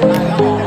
大好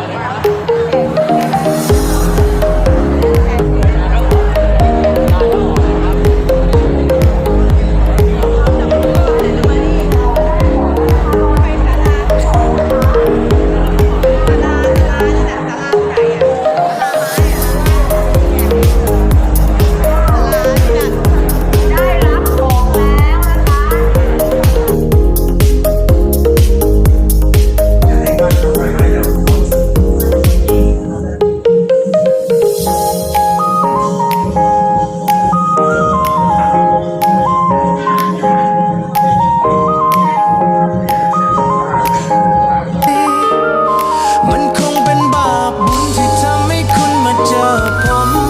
come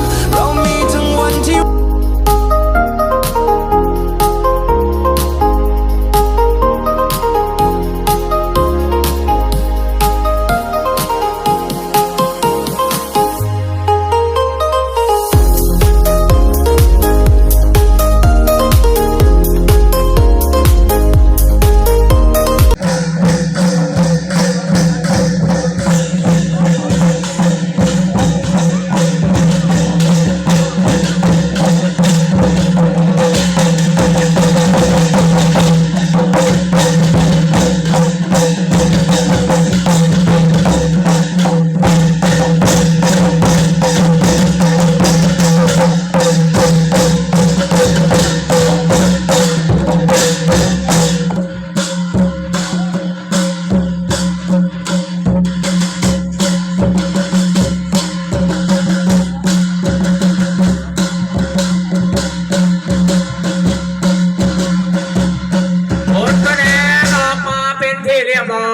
คะแนนออกมาเป็นที่เรียบร้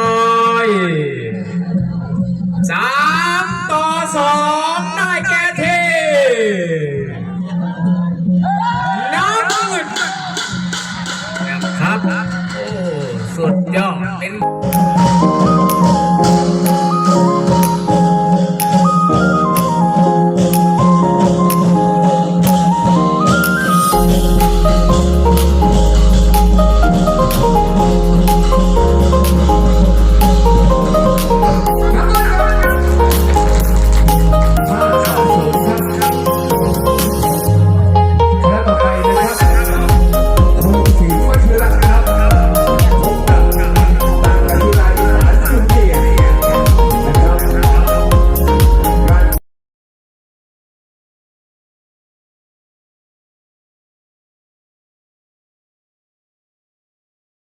อยสามต่อสอง